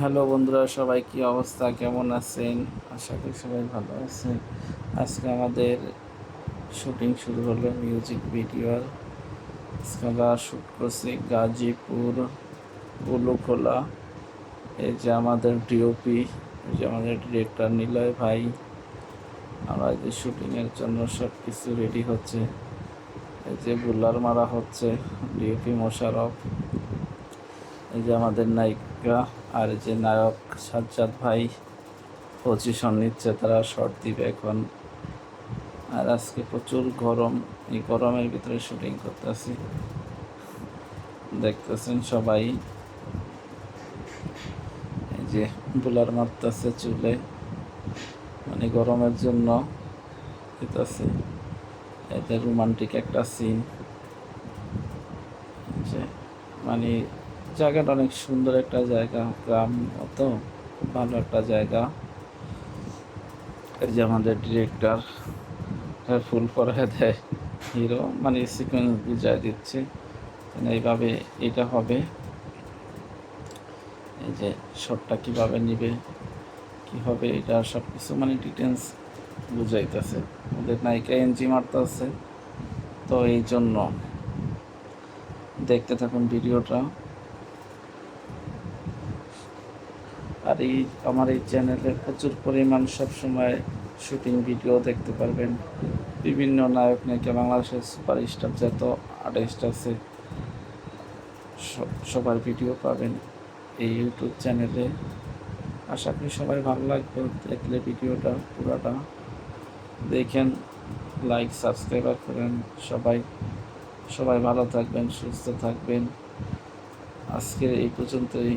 Hello বন্ধুরা, সবাই কি অবস্থা? কেমন আছেন? আশা করি সবাই ভালো আছেন। আজকে আমাদের শুটিং শুরু হলো মিউজিক ভিডিওর আজকে আমরা শ্যুট করছি গাজীপুর উলুখোলা এই যে আমাদের ডিওপি এই যে আমাদের ডিরেক্টর নিলয় ভাই। আমরা যে শুটিংয়ের জন্য সব কিছু রেডি হচ্ছে। এই যে বুলার মারা হচ্ছে ডিওপি মোশারফ এই যে আমাদের নায়িকা আর যে নায়ক সাজ্জাদ ভাই পজিশন নিচ্ছে, তারা শর্ট দিবে এখন। আর আজকে প্রচুর গরম, এই গরমের ভিতরে শুটিং করতেছি। দেখতেছেন সবাই। এই যে বুলার মারতেছে চুলে মানে গরমের জন্য দিতেছে। এতে রোমান্টিক একটা সিন যে মানে জায়গাটা অনেক সুন্দর একটা জায়গা, গ্রাম মতো, খুব ভালো একটা জায়গা। এই যে আমাদের ডিরেক্টর ফুল পরায় দেয় হিরো মানে সিকোয়েন্স বুঝাই দিচ্ছে। মানে এইভাবে এটা হবে। এই যে শটটা কীভাবে নিবে, কি হবে এটা সব কিছু মানে ডিটেলস বুঝাইতেছে। ওদের নায়িকা এনজি মারতেছে। তো এই জন্য দেখতে থাকুন ভিডিওটা। আর এই আমার এই চ্যানেলে প্রচুর পরিমাণ সবসময় শুটিং ভিডিও দেখতে পারবেন। বিভিন্ন নায়ক নায়িকা, বাংলাদেশের সুপারস্টার যত আর্টিস্ট আছে, সব- সবার ভিডিও পাবেন এই ইউটিউব চ্যানেলে। আশা করি সবাই ভালো লাগবে দেখলে ভিডিওটা, পুরোটা। দেখেন লাইক সাবস্ক্রাইবার করেন সবাই। সবাই ভালো থাকবেন, সুস্থ থাকবেন। আজকে এই পর্যন্তই।